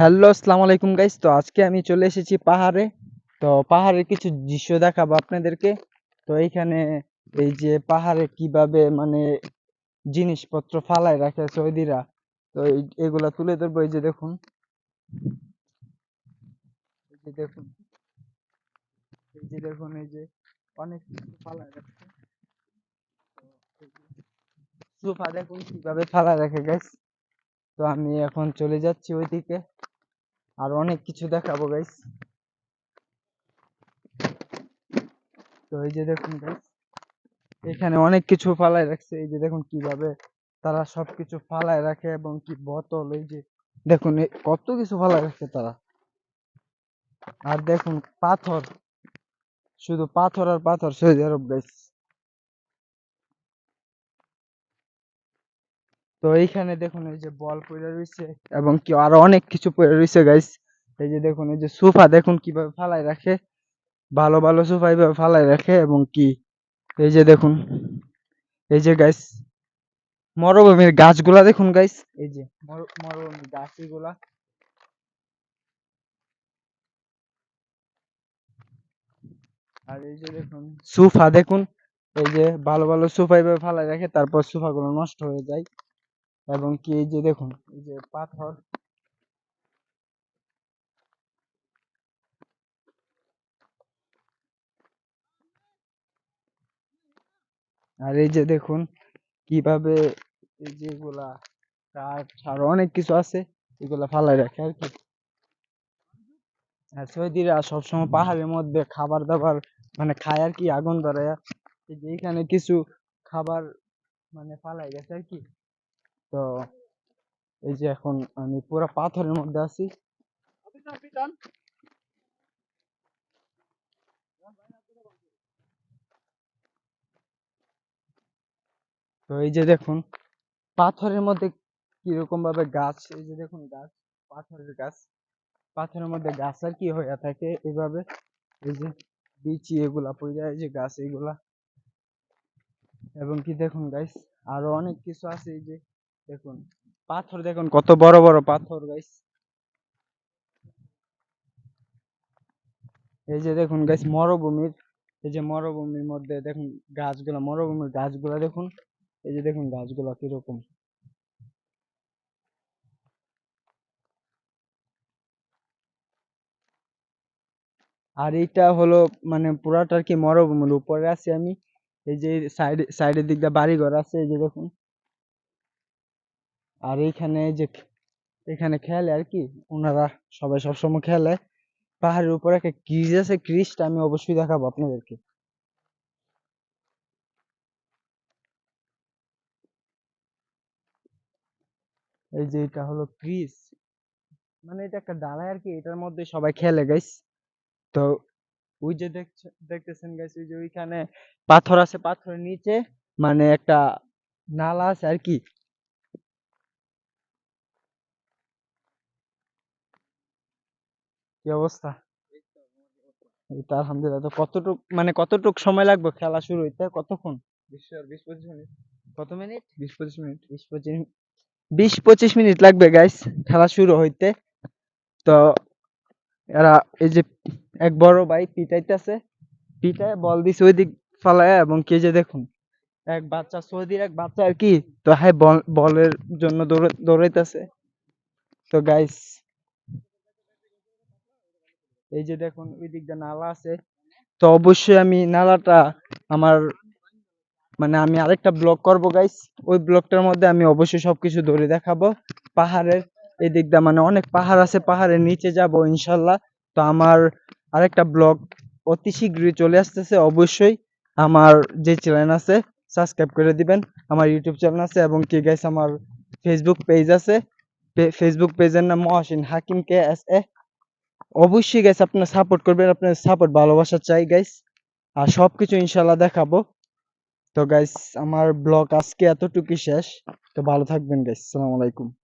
Hello, আসসালামু আলাইকুম guys তো আজকে আমি চলে এসেছি পাহাড়ে। তো পাহাড়ের কিছু দৃশ্য দেখাবো আপনাদেরকে। তো এইখানে এই যে পাহাড়ে কীভাবে মানে জিনিসপত্র ফালায় রাখে সৌদিরা, তো এগুলা তুলে ধরবো, এই যে দেখুন। এই যে দেখুন। এই যে দেখুন, এই যে অনেক কিছু ফালায় রাখছে দেখুন কীভাবে ফালায় রাখে গাইস তো আমি এখন চলে যাচ্ছি ওইদিকে। আর অনেক কিছু দেখাবো গাইস তো এই যে দেখুন গাইস এখানে অনেক কিছু ফালায় রাখছে। এই যে দেখুন কীভাবে তারা সবকিছু ফালায় রাখে এবং কি বোতল, এই যে দেখুন কত কিছু ফালায় রাখছে তারা। আর দেখুন, পাথর, শুধু পাথর আর পাথর, সৌদি আরব গাইস তো এইখানে দেখুন এই যে বল পড়ে রয়েছে এবং কি আরও অনেক কিছু পড়ে রয়েছে গাইস এই যে দেখুন, এই যে সোফা দেখুন কীভাবে ফালাই রাখে। ভালো ভালো সোফা এইভাবে ফালাই রাখে এবং কি, এই যে দেখুন, এই যে গাইস মরুভূমির গাছগুলা দেখুন গাইস এই যে মরু- মরুভূমির গাছ এগুলা। আর এই যে দেখুন, সোফা দেখুন, এই যে ভালো ভালো সোফা এইভাবে ফালাই রাখে, তারপর সোফা গুলো নষ্ট হয়ে যায়। এবং কি এই যে দেখুন, এই যে পাথর। আর এই যে দেখুন, কীভাবে এই যে এগুলা কাঠ আরও অনেক কিছু আছে, এগুলা ফালাই রাখে আর কি। আর সৌদিরা সবসময় পাহাড়ের মধ্যে খাবার দাবার মানে খায় আর কি, আগুন ধরে এই যে এখানে কিছু খাবার মানে ফালাই গেছে আর কি। তো এই যে এখন আমি পুরো পাথরের মধ্যে আছি। তো এই যে দেখুন, পাথরের মধ্যে কীরকম ভাবে গাছ, এই যে দেখুন গাছ, পাথরের গাছ। পাথরের মধ্যে গাছ আর কি হয়ে থাকে এইভাবে। এই যে বিচি এগুলা পড়ে এই যে গাছ এগুলা। এবং কি দেখুন গাইস আরও অনেক কিছু আছে এই যে। দেখুন, পাথর দেখুন, কত বড় বড় পাথর গাইস এই যে দেখুন গাইস মরুভূমির, এই যে মরুভূমির মধ্যে দেখুন গাছগুলা, মরুভূমির গাছগুলা দেখুন, এই যে দেখুন গাছগুলা কীরকম। আর এইটা হলো মানে পুরাটা আর কি মরুভূমির উপরে আছি আমি, এই যে সাইড, সাইডের দিকটা বাড়ি ঘর আছে, এই যে দেখুন। আর এইখানে যে এখানে খেলে আর কি ওনারা সবাই সবসময় খেলে। পাহাড়ের উপরে একটা ক্রিজ আছে ক্রিজটা আমি অবশ্যই দেখাবো আপনাদেরকে। এই যে এটা হলো ক্রিজ মানে এটা একটা ডালাই আর কি, এটার মধ্যে সবাই খেলে গাইস তো ওই যে দেখতেছেন গাইস ওই যে ওইখানে পাথর আছে, পাথরের নিচে। মানে একটা নালা আছে আর কি কি অবস্থা? এই তো আলহামদুলিল্লাহ। তো কতটুক মানে কতটুক সময় লাগবে খেলা শুরু হইতে? কতক্ষণ? বিশ পঁচিশ মিনিট। কত মিনিট? বিশ পঁচিশ মিনিট। বিশ পঁচিশ বিশ পঁচিশ মিনিট লাগবে গাইস খেলা শুরু হইতে। তো এরা এই যে এক বড় ভাই পিটাইতেছে। পিটায় বল দিছে ওই দিক ফালায় এবং কে যে দেখুন এক বাচ্চা সৌদির এক বাচ্চা আর কি। তো হ্যাঁ বল বলের জন্য দৌড় দৌড়াইতেছে। তো গাইস এই যে দেখুন, ওই দিক দিয়ে নালা আছে। তো অবশ্যই আমি নালাটা আমার মানে আমি আরেকটা ব্লগ করব গাইস ওই ব্লগটার মধ্যে আমি অবশ্যই সবকিছু ধরে দেখাবো। পাহাড়ের এই দিক দিয়ে মানে অনেক পাহাড় আছে, পাহাড়ের নিচে যাব, ইনশাল্লাহ। তো আমার আরেকটা ব্লগ অতি শীঘ্রই চলে আসতেছে, অবশ্যই। আমার যে চ্যানেল আছে সাবস্ক্রাইব করে দিবেন। আমার ইউটিউব চ্যানেল আছে এবং কি গাইস আমার ফেসবুক পেজ আছে। ফেসবুক পেজের নাম মহাসিন হাকিম কে এস এ অবশ্যই গাইস আপনার সাপোর্ট করবেন আপনার সাপোর্ট ভালোবাসা চাই গাইস আর সব কিছু ইনশাল্লাহ দেখাবো। তো গাইস আমার ব্লগ আজকে এতটুকুই শেষ। তো ভালো থাকবেন গাইস সালামালাইকুম আলাইকুম।